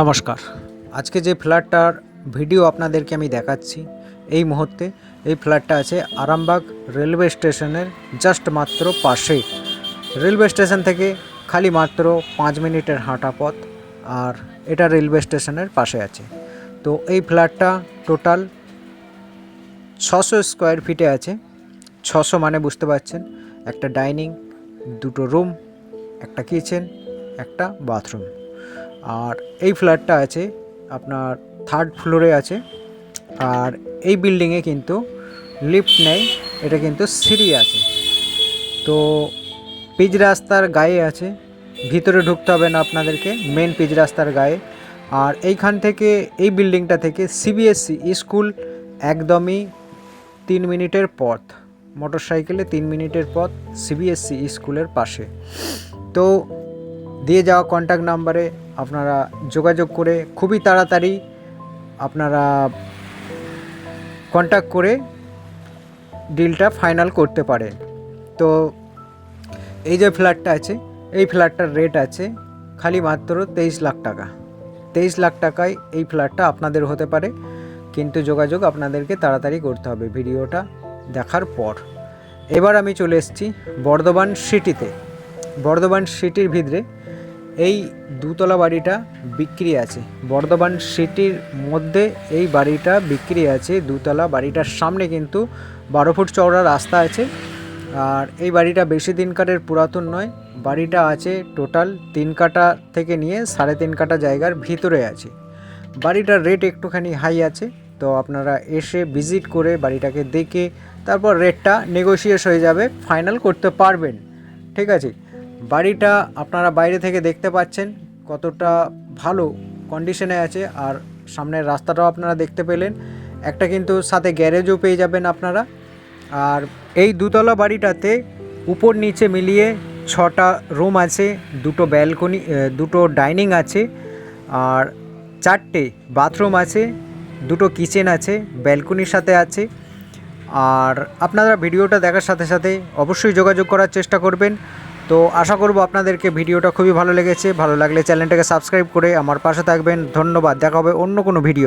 নমস্কার। আজকে যে ফ্ল্যাটটার ভিডিও আপনাদেরকে আমি দেখাচ্ছি, এই মুহূর্তে এই ফ্ল্যাটটা আছে আরামবাগ রেলওয়ে স্টেশনের জাস্ট মাত্র পাশে। রেলওয়ে স্টেশন থেকে খালি মাত্র পাঁচ মিনিটের হাঁটা পথ আর এটা রেলওয়ে স্টেশনের পাশে আছে। তো এই ফ্ল্যাটটা টোটাল ছশো স্কোয়ার ফিটে আছে। ছশো মানে বুঝতে পারছেন, একটা ডাইনিং, দুটো রুম, একটা কিচেন, একটা বাথরুম। আর এই ফ্ল্যাটটা আছে আপনার থার্ড ফ্লোরে আছে। আর এই বিল্ডিংয়ে কিন্তু লিফট নেই, এটা কিন্তু সিঁড়ি আছে। তো পিচ রাস্তার গায়ে আছে, ভিতরে ঢুকতে হবে না আপনাদেরকে মেন পিচ রাস্তার গায়ে। আর এইখান থেকে, এই বিল্ডিংটা থেকে সিবিএসসি স্কুল একদমই তিন মিনিটের পথ মোটর সাইকেলে তিন মিনিটের পথ সিবিএসসি স্কুলের পাশে। তো দিয়ে যাওয়া কন্ট্যাক্ট নাম্বারে আপনারা যোগাযোগ করে খুবই তাড়াতাড়ি আপনারা কন্ট্যাক্ট করে ডিলটা ফাইনাল করতে পারেন তো এই যে ফ্ল্যাটটা আছে, এই ফ্ল্যাটটার রেট আছে খালি মাত্র তেইশ লাখ টাকা। তেইশ লাখ টাকায় এই ফ্ল্যাটটা আপনাদের হতে পারে, কিন্তু যোগাযোগ আপনাদেরকে তাড়াতাড়ি করতে হবে ভিডিওটা দেখার পর। এবার আমি চলে এসেছি বর্ধমান সিটিতে বর্ধমান সিটির ভিতরে এই দুতলা বাড়িটা বিক্রি আছে। বর্ধমান সিটির মধ্যে এই বাড়িটা বিক্রি আছে, দুতলা। বাড়িটার সামনে কিন্তু বারো ফুট চওড়া রাস্তা আছে। আর এই বাড়িটা বেশি দিনকারের পুরাতন নয়, বাড়িটা আছে টোটাল তিন কাটা থেকে নিয়ে সাড়ে তিন কাটা জায়গার ভিতরে আছে। বাড়িটার রেট একটুখানি হাই আছে, তো আপনারা এসে ভিজিট করে বাড়িটাকে দেখে তারপর রেটটা নেগোসিয়েট হয়ে যাবে ফাইনাল করতে পারবেন। ঠিক আছে? বাড়িটা আপনারা বাইরে থেকে দেখতে পাচ্ছেন, কতটা ভালো কন্ডিশনে আছে আর সামনের রাস্তাটাও আপনারা দেখতে পেলেন। একটা কিন্তু সাথে গ্যারেজও পেয়ে যাবেন আপনারা। আর এই দুতলা বাড়িটাতে উপর নিচে মিলিয়ে ছটা রুম আছে, দুটো ব্যালকনি দুটো ডাইনিং আছে, আর চারটে বাথরুম আছে, দুটো কিচেন আছে ব্যালকনির সাথে আছে। আর আপনারা ভিডিওটা দেখার সাথে সাথে অবশ্যই যোগাযোগ করার চেষ্টা করবেন। তো আশা করব আপনাদেরকে ভিডিওটা খুবই ভালো লেগেছে। ভালো লাগলে চ্যানেলটাকে সাবস্ক্রাইব করে আমার পাশে থাকবেন। ধন্যবাদ। দেখা হবে অন্য কোনো ভিডিও